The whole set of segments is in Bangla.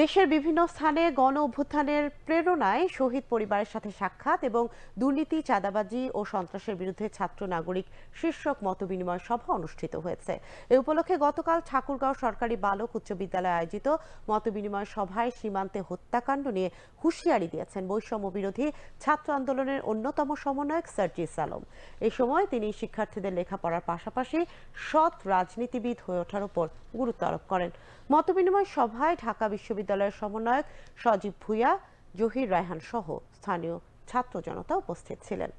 দেশের বিভিন্ন স্থানে গণ অভ্যুত্থানের প্রেরণায় শহীদ পরিবারের সাথে সাক্ষাৎ এবং দুর্নীতি, চাঁদাবাজি ও সন্ত্রাসের বিরুদ্ধে ছাত্র নাগরিক শীর্ষক মতবিনিময় সভা অনুষ্ঠিত হয়েছে। এ উপলক্ষে গতকাল ঠাকুরগাঁও সরকারি বালক উচ্চ বিদ্যালয়ে আয়োজিত মতবিনিময় সভায় সীমান্তে হত্যাকাণ্ড নিয়ে হুঁশিয়ারি দিয়েছেন বৈষম্য বিরোধী ছাত্র আন্দোলনের অন্যতম সমন্বয়ক সার্জিস আলম এই সময় তিনি শিক্ষার্থীদের লেখাপড়ার পাশাপাশি সৎ রাজনীতিবিদ হয়ে ওঠার উপর গুরুত্ব আরোপ করেন। মতবিনিময় সভায় ঢাকা বিশ্ববিদ্যালয়ের সমন্বয়ক সজীব ভুইয়া জহির রায়হান সহ স্থানীয় ছাত্র জনতা উপস্থিত ছিলেন।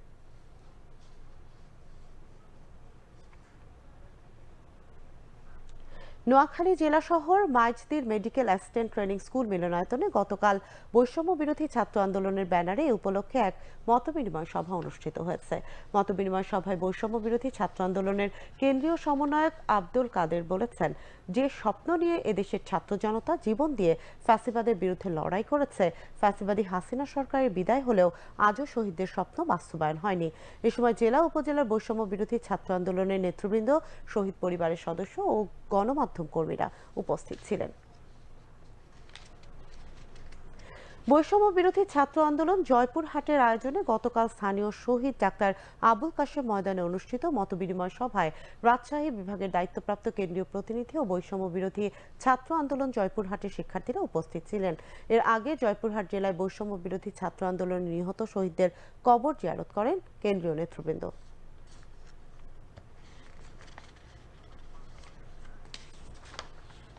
নোয়াখালী জেলা শহর মাইজদির মেডিকেল অ্যাসিস্ট্যান্ট ট্রেনিং স্কুল মিলনায়তনে গতকাল বৈষম্য বিরোধী ছাত্র আন্দোলনের ব্যানারে উপলক্ষে এক মতবিনিময় সভা অনুষ্ঠিত হয়েছে। মতবিনিময় সভায় বৈষম্য বিরোধী ছাত্র আন্দোলনের কেন্দ্রীয় সমন্বয়ক আব্দুল কাদের বলেছেন, যে স্বপ্ন নিয়ে এদেশের ছাত্র জনতা জীবন দিয়ে ফ্যাসিবাদের বিরুদ্ধে লড়াই করেছে, ফ্যাসিবাদী হাসিনা সরকারের বিদায় হলেও আজও শহীদদের স্বপ্ন বাস্তবায়ন হয়নি। এ সময় জেলা উপজেলার বৈষম্য বিরোধী ছাত্র আন্দোলনের নেতৃবৃন্দ, শহীদ পরিবারের সদস্য ও গণমাধ্যম কর্মীরা উপস্থিত ছিলেন। বৈষম্য বিরোধী ছাত্র আন্দোলন জয়পুরহাটের আয়োজনে গতকাল স্থানীয় শহীদ ডাক্তার আবুল কাশেম ময়দানে অনুষ্ঠিত মতবিনিময় সভায় রাজশাহী বিভাগের দায়িত্বপ্রাপ্ত কেন্দ্রীয় প্রতিনিধি ও বৈষম্য বিরোধী ছাত্র আন্দোলন জয়পুরহাটের শিক্ষার্থীরা উপস্থিত ছিলেন। এর আগে জয়পুরহাট জেলায় বৈষম্য বিরোধী ছাত্র আন্দোলনে নিহত শহীদদের কবর জিয়ারত করেন কেন্দ্রীয় নেতৃবৃন্দ।